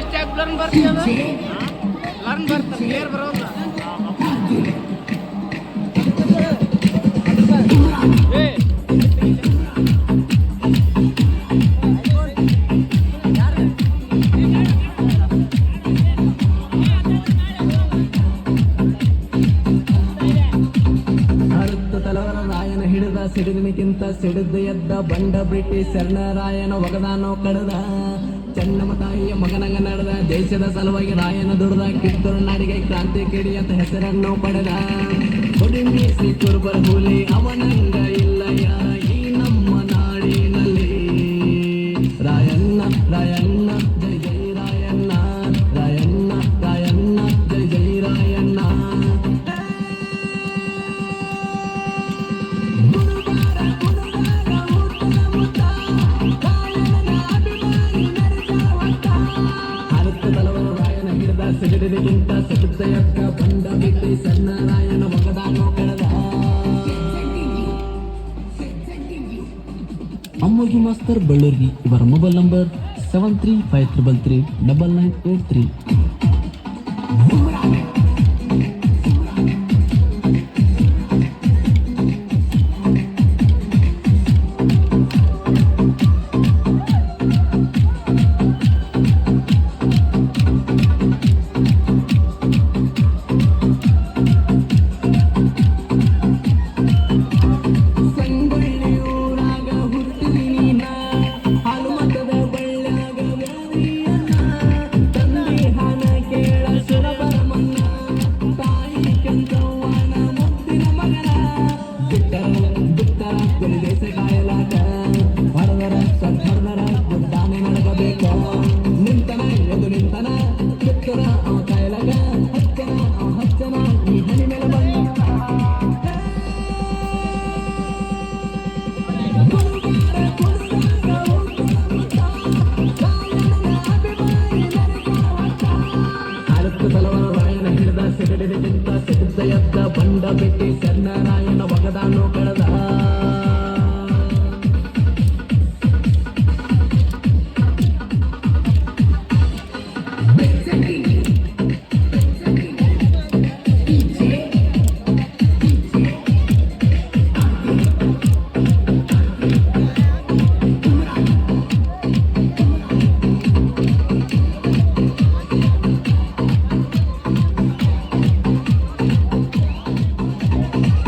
ಎಷ್ಟಾಗಿ learn ಬರ್ತೀಯದ learn ಬರ್ತಾರೆ clear ಬರೋಲ್ಲ ಏ ಸಿಡಿದನಿಗಿಂತ ಸಿಡಿದು ಎದ್ದ ಬಂಡ ಬಿಟ್ಟಿ ಶರಣರಾಯನ ಒಗದಾನೋ ಕಡದ. ಚೆನ್ನಮ್ಮ ತಾಯಿಯ ಮಗನಂಗ ನಡೆದ ದೇಶದ ಸಲುವಾಗಿ ರಾಯನ ದುಡ್ದ ಕಿತ್ತೂರು ನಾಡಿಗೆ ಕ್ರಾಂತಿ ಕಿಡಿ ಅಂತ ಹೆಸರನ್ನು ಪಡೆದ. ಹುಡುಗಿ ಹುಲಿ, ಅವನಂಗ ಕಳೆದ ಅಮ್ಮೋಗಿ ಮಾಸ್ತರ್ ಬಳ್ಳೂರ್ಗಿ ಇವರ mobile number seven three five triple three double nine eight three ಬಂಡ ಬಿಟ್ಟಿ ಸಣ್ಣ ರಾಯನ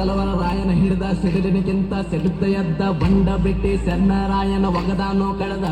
ತಲವರ ರಾಯನ ಹಿಡಿದ ಸಿಡಿಲಿನಕ್ಕಿಂತ ಎದ್ದ ಬಂಡ ಬಿಟ್ಟಿ ಸಣ್ಣ ರಾಯನ ಒಗದಾನು ಕಳೆದ.